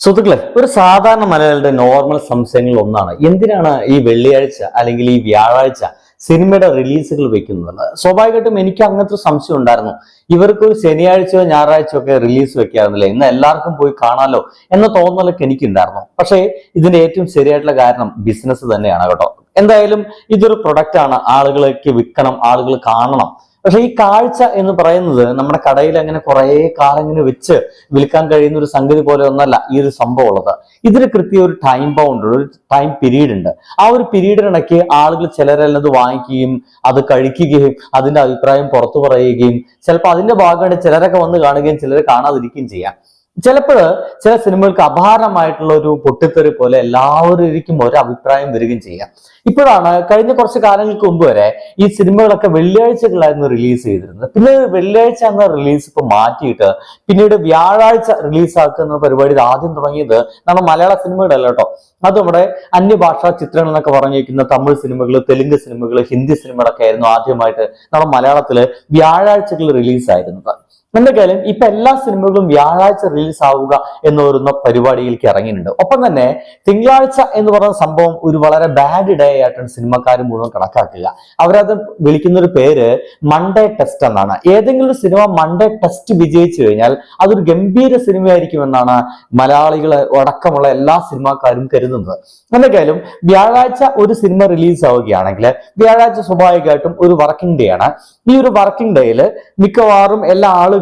സുഹൃത്തുക്കളെ ഒരു സാധാരണ മലയാളിയുടെ നോർമൽ സംശയങ്ങളിൽ ഒന്നാണ്. എന്തിനാണ് ഈ വെള്ളിയാഴ്ച അല്ലെങ്കിൽ ഈ വ്യാഴാഴ്ച സിനിമയുടെ റിലീസുകൾ വെക്കുന്നത്? സ്വാഭാവികമായിട്ടും എനിക്ക് അങ്ങനത്തെ ഒരു സംശയം ഉണ്ടായിരുന്നു. ഇവർക്ക് ഒരു ശനിയാഴ്ചയോ ഞായറാഴ്ചയോ ഒക്കെ റിലീസ് വെക്കാറുന്നില്ലേ ഇന്ന് എല്ലാവർക്കും പോയി കാണാലോ എന്ന തോന്നലൊക്കെ എനിക്കുണ്ടായിരുന്നു. പക്ഷേ ഇതിന്റെ ഏറ്റവും ശരിയായിട്ടുള്ള കാരണം ബിസിനസ് തന്നെയാണ് കേട്ടോ. എന്തായാലും ഇതൊരു പ്രൊഡക്റ്റ് ആണ്. ആളുകളേക്ക് വിൽക്കണം ആളുകൾ കാണണം. പക്ഷെ ഈ കാഴ്ച എന്ന് പറയുന്നത് നമ്മുടെ കടയിൽ അങ്ങനെ കുറെ കാലങ്ങനെ വെച്ച് വിൽക്കാൻ കഴിയുന്ന ഒരു സംഗതി പോലെ ഒന്നല്ല ഈ ഒരു സംഭവം ഉള്ളത്. ഇതിന് കൃത്യ ഒരു ടൈം ബൗണ്ട് ഒരു ടൈം പീരീഡ് ഉണ്ട്. ആ ഒരു പീരീഡിനിടയ്ക്ക് ആളുകൾ ചിലരെല്ലാം അത് വാങ്ങിക്കുകയും അത് കഴിക്കുകയും അതിന്റെ അഭിപ്രായം പുറത്തു പറയുകയും ചിലപ്പോൾ അതിന്റെ ഭാഗമായിട്ട് ചിലരൊക്കെ വന്ന് കാണുകയും ചിലർ കാണാതിരിക്കുകയും ചെയ്യാം. ചിലപ്പോൾ ചില സിനിമകൾക്ക് അപാരമായിട്ടുള്ള ഒരു പൊട്ടിത്തെറി പോലെ എല്ലാവരും ഒരു അഭിപ്രായം വരികയും ചെയ്യാം. ഇപ്പോഴാണ് കഴിഞ്ഞ കുറച്ച് കാലങ്ങൾക്ക് മുമ്പ് വരെ ഈ സിനിമകളൊക്കെ വെള്ളിയാഴ്ചകളായിരുന്നു റിലീസ് ചെയ്തിരുന്നത്. പിന്നെ വെള്ളിയാഴ്ച എന്ന റിലീസ് ഇപ്പൊ മാറ്റിയിട്ട് പിന്നീട് വ്യാഴാഴ്ച റിലീസാക്കുന്ന പരിപാടി ആദ്യം തുടങ്ങിയത് നമ്മുടെ മലയാള സിനിമകളല്ല കേട്ടോ അത് നമ്മുടെ അന്യഭാഷാ ചിത്രങ്ങൾ എന്നൊക്കെ പറഞ്ഞിരിക്കുന്ന തമിഴ് സിനിമകൾ തെലുങ്ക് സിനിമകൾ ഹിന്ദി സിനിമകളൊക്കെ ആയിരുന്നു ആദ്യമായിട്ട് നമ്മുടെ മലയാളത്തിൽ വ്യാഴാഴ്ചകൾ റിലീസായിരുന്നത് എന്തൊക്കെയാലും ഇപ്പൊ എല്ലാ സിനിമകളും വ്യാഴാഴ്ച റിലീസ് ആവുക എന്ന് വരുന്ന പരിപാടിയിലേക്ക് ഇറങ്ങിയിട്ടുണ്ട്. ഒപ്പം തന്നെ തിങ്കളാഴ്ച എന്ന് പറയുന്ന സംഭവം ഒരു വളരെ ബാഡ് ഡേ ആയിട്ടാണ് സിനിമക്കാരും മുഴുവൻ കണക്കാക്കുക. അവരത് വിളിക്കുന്ന ഒരു പേര് മൺഡേ ടെസ്റ്റ് എന്നാണ്. ഏതെങ്കിലും ഒരു സിനിമ മൺഡേ ടെസ്റ്റ് വിജയിച്ചു കഴിഞ്ഞാൽ അതൊരു ഗംഭീര സിനിമയായിരിക്കും എന്നാണ് മലയാളികൾ അടക്കമുള്ള എല്ലാ സിനിമാക്കാരും കരുതുന്നത്. എന്തൊക്കെയാലും വ്യാഴാഴ്ച ഒരു സിനിമ റിലീസ് ആവുകയാണെങ്കിൽ വ്യാഴാഴ്ച സ്വാഭാവികമായിട്ടും ഒരു വർക്കിംഗ് ഡേ ആണ്. ഈ ഒരു വർക്കിംഗ് ഡേയിൽ മിക്കവാറും എല്ലാ ആളുകളും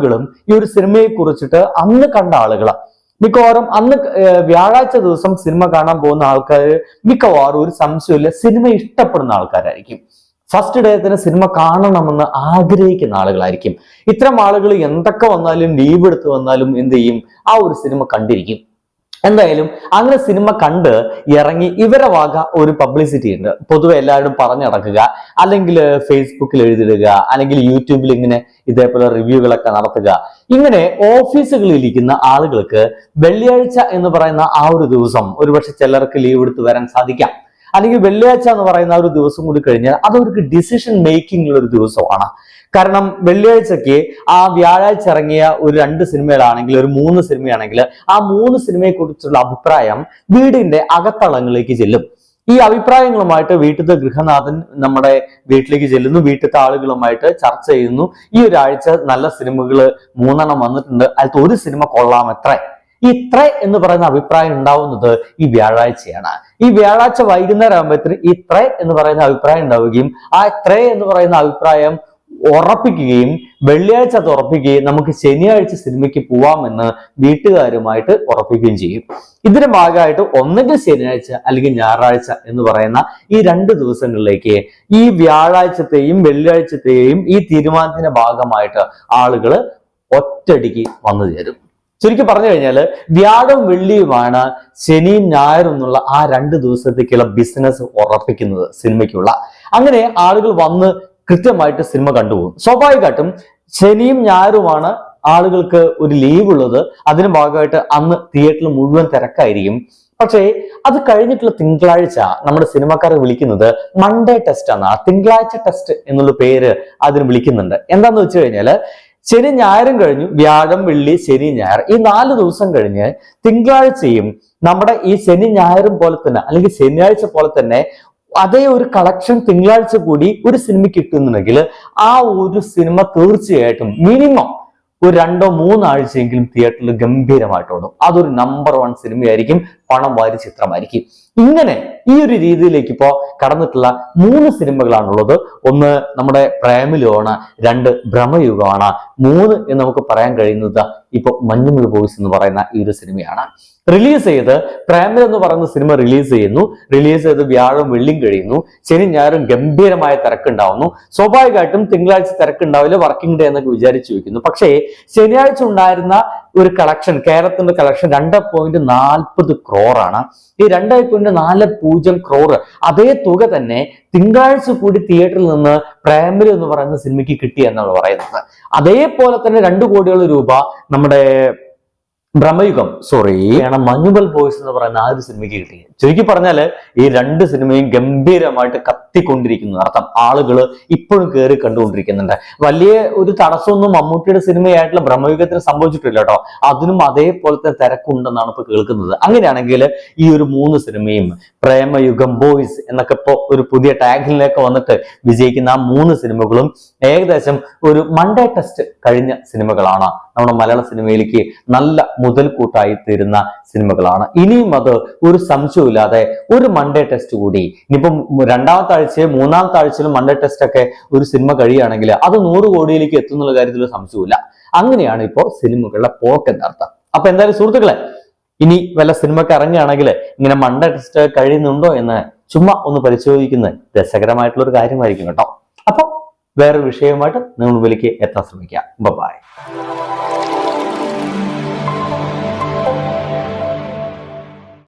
ഈ ഒരു സിനിമയെ കുറിച്ചിട്ട് അന്ന് കണ്ട ആളുകളാണ് മിക്കവാറും അന്ന് വ്യാഴാഴ്ച ദിവസം സിനിമ കാണാൻ പോകുന്ന ആൾക്കാർ മിക്കവാറും ഒരു സംശയമില്ല സിനിമ ഇഷ്ടപ്പെടുന്ന ആൾക്കാരായിരിക്കും. ഫസ്റ്റ് ഡേ തന്നെ സിനിമ കാണണമെന്ന് ആഗ്രഹിക്കുന്ന ആളുകളായിരിക്കും. ഇത്തരം ആളുകൾ എന്തൊക്കെ വന്നാലും ലീവ് എടുത്ത് വന്നാലും എന്ത് ചെയ്യും? ആ ഒരു സിനിമ കണ്ടിരിക്കും. എന്തായാലും അങ്ങനെ സിനിമ കണ്ട് ഇറങ്ങി ഇവരെ വക ഒരു പബ്ലിസിറ്റി ഉണ്ട്. പൊതുവെ എല്ലാവരും പറഞ്ഞു നടക്കുക അല്ലെങ്കിൽ ഫേസ്ബുക്കിൽ എഴുതിടുക അല്ലെങ്കിൽ യൂട്യൂബിൽ ഇങ്ങനെ ഇതേപോലെ റിവ്യൂകളൊക്കെ നടത്തുക. ഇങ്ങനെ ഓഫീസുകളിൽ ഇരിക്കുന്ന ആളുകൾക്ക് വെള്ളിയാഴ്ച എന്ന് പറയുന്ന ആ ഒരു ദിവസം ഒരുപക്ഷെ ചിലർക്ക് ലീവ് എടുത്ത് വരാൻ സാധിക്കാം. അല്ലെങ്കിൽ വെള്ളിയാഴ്ച എന്ന് പറയുന്ന ഒരു ദിവസം കൂടി കഴിഞ്ഞാൽ അതവർക്ക് ഡിസിഷൻ മേക്കിംഗ് ഉള്ള ഒരു ദിവസമാണ്. കാരണം വെള്ളിയാഴ്ചക്ക് ആ വ്യാഴാഴ്ച ഇറങ്ങിയ ഒരു രണ്ട് സിനിമകളാണെങ്കിൽ ഒരു മൂന്ന് സിനിമയാണെങ്കിൽ ആ മൂന്ന് സിനിമയെ കുറിച്ചുള്ള അഭിപ്രായം വീടിന്റെ അകത്തളങ്ങളിലേക്ക് ചെല്ലും. ഈ അഭിപ്രായങ്ങളുമായിട്ട് വീട്ടിലത്തെ ഗൃഹനാഥൻ നമ്മുടെ വീട്ടിലേക്ക് ചെല്ലുന്നു. വീട്ടിലത്തെ ആളുകളുമായിട്ട് ചർച്ച ചെയ്യുന്നു. ഈ ഒരാഴ്ച നല്ല സിനിമകൾ മൂന്നെണ്ണം വന്നിട്ടുണ്ട്. അതിലത്തെ ഒരു സിനിമ കൊള്ളാം എത്ര. ഇത്ര എന്ന് പറയുന്ന അഭിപ്രായം ഉണ്ടാവുന്നത് ഈ വ്യാഴാഴ്ചയാണ്. ഈ വ്യാഴാഴ്ച വൈകുന്നേരം ആകുമ്പോഴത്തേന് ഇത്ര എന്ന് പറയുന്ന അഭിപ്രായം ഉണ്ടാവുകയും ആ ഇത്ര എന്ന് പറയുന്ന അഭിപ്രായം ഉറപ്പിക്കുകയും വെള്ളിയാഴ്ച അത് ഉറപ്പിക്കുകയും നമുക്ക് ശനിയാഴ്ച സിനിമയ്ക്ക് പോവാമെന്ന് വീട്ടുകാരുമായിട്ട് ഉറപ്പിക്കുകയും ചെയ്യും. ഇതിന്റെ ഭാഗമായിട്ട് ഒന്നെങ്കിൽ ശനിയാഴ്ച അല്ലെങ്കിൽ ഞായറാഴ്ച എന്ന് പറയുന്ന ഈ രണ്ട് ദിവസങ്ങളിലേക്ക് ഈ വ്യാഴാഴ്ചത്തെയും വെള്ളിയാഴ്ചത്തെയും ഈ തീരുമാനത്തിന്റെ ഭാഗമായിട്ട് ആളുകൾ ഒറ്റടിക്ക് വന്നു ചേരും. ചുരുക്കി പറഞ്ഞു കഴിഞ്ഞാൽ വ്യാഴം വെള്ളിയുമാണ് ശനിയും ഞായറും എന്നുള്ള ആ രണ്ട് ദിവസത്തേക്കുള്ള ബിസിനസ് ഉറപ്പിക്കുന്നത് സിനിമയ്ക്കുള്ള. അങ്ങനെ ആളുകൾ വന്ന് കൃത്യമായിട്ട് സിനിമ കണ്ടുപോകും. സ്വാഭാവികമായിട്ടും ശനിയും ഞായറുമാണ് ആളുകൾക്ക് ഒരു ലീവ് ഉള്ളത്. അതിന് ഭാഗമായിട്ട് അന്ന് തിയേറ്ററിൽ മുഴുവൻ തിരക്കായിരിക്കും. പക്ഷേ അത് കഴിഞ്ഞിട്ടുള്ള തിങ്കളാഴ്ച നമ്മുടെ സിനിമക്കാർ വിളിക്കുന്നത് മൺഡേ ടെസ്റ്റ് ആ തിങ്കളാഴ്ച ടെസ്റ്റ് എന്നുള്ള പേര് അതിന് വിളിക്കുന്നുണ്ട്. എന്താന്ന് വെച്ച് കഴിഞ്ഞാൽ ശനി ഞായറും കഴിഞ്ഞു വ്യാഴം വെള്ളി ശനി ഞായർ. ഈ നാല് ദിവസം കഴിഞ്ഞ് തിങ്കളാഴ്ചയും നമ്മുടെ ഈ ശനി ഞായറും പോലെ തന്നെ അല്ലെങ്കിൽ ശനിയാഴ്ച പോലെ തന്നെ അതേ ഒരു കളക്ഷൻ തിങ്കളാഴ്ച കൂടി ഒരു സിനിമയ്ക്ക് കിട്ടുന്നുണ്ടെങ്കിൽ ആ ഒരു സിനിമ തീർച്ചയായിട്ടും മിനിമം ഒരു രണ്ടോ മൂന്നാഴ്ചയെങ്കിലും തിയേറ്ററിൽ ഗംഭീരമായിട്ട് ഓടും. അതൊരു നമ്പർ വൺ സിനിമയായിരിക്കും പണം വാരി ചിത്രമായിരിക്കും. ഇങ്ങനെ ഈ ഒരു രീതിയിലേക്ക് ഇപ്പോ കടന്നിട്ടുള്ള മൂന്ന് സിനിമകളാണുള്ളത്. ഒന്ന് നമ്മുടെ പ്രേമലോണ് രണ്ട് ഭ്രമയുഗമാണ്. മൂന്ന് എന്ന് നമുക്ക് പറയാൻ കഴിയുന്നത് ഇപ്പൊ മഞ്ഞുമുള്ള ബോയ്സ് എന്ന് പറയുന്ന ഈ ഒരു സിനിമയാണ്. റിലീസ് ചെയ്ത് പ്രേമൽ എന്ന് പറയുന്ന സിനിമ റിലീസ് ചെയ്യുന്നു. റിലീസ് ചെയ്ത് വ്യാഴം വെള്ളിയും കഴിയുന്നു. ശനി ഞായറും ഗംഭീരമായ തിരക്കുണ്ടാവുന്നു. സ്വാഭാവികമായിട്ടും തിങ്കളാഴ്ച തിരക്കുണ്ടാവില്ല വർക്കിംഗ് ഡേ എന്നൊക്കെ വിചാരിച്ചു വെക്കുന്നു. പക്ഷേ ശനിയാഴ്ച ഉണ്ടായിരുന്ന ഒരു കളക്ഷൻ കേരളത്തിന്റെ കളക്ഷൻ രണ്ട് പോയിന്റ് നാൽപ്പത് ക്രോറാണ് ഈ രണ്ട് പോയിന്റ് നാല് പൂജ്യം ക്രോറ് അതേ തുക തന്നെ തിങ്കളാഴ്ച കൂടി തിയേറ്ററിൽ നിന്ന് പ്രേമൽ എന്ന് പറയുന്ന സിനിമയ്ക്ക് കിട്ടി എന്നാണ് പറയുന്നത്. അതേപോലെ തന്നെ രണ്ട് കോടിയോളം രൂപ നമ്മുടെ ബ്രഹ്മയുഗം സോറി ആണ് മഞ്ഞുമൽ ബോയ്സ് എന്ന് പറയുന്ന ആ ഒരു സിനിമയ്ക്ക് കിട്ടി ചുരുക്കി പറഞ്ഞാൽ ഈ രണ്ട് സിനിമയും ഗംഭീരമായിട്ട് കത്തിക്കൊണ്ടിരിക്കുന്നു. അർത്ഥം ആളുകൾ ഇപ്പോഴും കയറി കണ്ടുകൊണ്ടിരിക്കുന്നുണ്ട്. വലിയ ഒരു തടസ്സമൊന്നും മമ്മൂട്ടിയുടെ സിനിമയായിട്ടുള്ള ബ്രഹ്മയുഗത്തിന് സംഭവിച്ചിട്ടില്ല കേട്ടോ. അതിനും അതേപോലത്തെ തിരക്കുണ്ടെന്നാണ് ഇപ്പൊ കേൾക്കുന്നത്. അങ്ങനെയാണെങ്കിൽ ഈ ഒരു മൂന്ന് സിനിമയും പ്രേമയുഗം ബോയ്സ് എന്നൊക്കെ ഇപ്പോ ഒരു പുതിയ ടാഗിലേക്ക് വന്നിട്ട് വിജയിക്കുന്ന ആ മൂന്ന് സിനിമകളും ഏകദേശം ഒരു മൺഡേ ടെസ്റ്റ് കഴിഞ്ഞ സിനിമകളാണ്. നമ്മുടെ മലയാള സിനിമയിലേക്ക് നല്ല മുതൽക്കൂട്ടായി തീരുന്ന സിനിമകളാണ്. ഇനിയും അത് ഒരു സംശയമില്ലാതെ ഒരു മൺഡേ ടെസ്റ്റ് കൂടി. ഇനിയിപ്പം രണ്ടാമത്തെ ആഴ്ചയും മൂന്നാമത്തെ ആഴ്ചയിലും മൺഡേ ടെസ്റ്റ് ഒക്കെ ഒരു സിനിമ കഴിയുകയാണെങ്കിൽ അത് നൂറ് കോടിയിലേക്ക് എത്തുന്നുള്ള കാര്യത്തിൽ സംശയമില്ല അങ്ങനെയാണ് ഇപ്പോൾ സിനിമകളുടെ പോക്ക് എന്നർത്ഥം. അപ്പൊ എന്തായാലും സുഹൃത്തുക്കളെ ഇനി വല്ല സിനിമക്ക് ഇറങ്ങുകയാണെങ്കിൽ ഇങ്ങനെ മൺഡേ ടെസ്റ്റ് കഴിയുന്നുണ്ടോ എന്ന് ചുമ്മാ ഒന്ന് പരിശോധിക്കുന്നത് രസകരമായിട്ടുള്ള ഒരു കാര്യമായിരിക്കും കേട്ടോ. അപ്പൊ വേറൊരു വിഷയവുമായിട്ട് നിങ്ങൾ മുമ്പിലേക്ക് എത്താൻ ശ്രമിക്കാം. ബൈ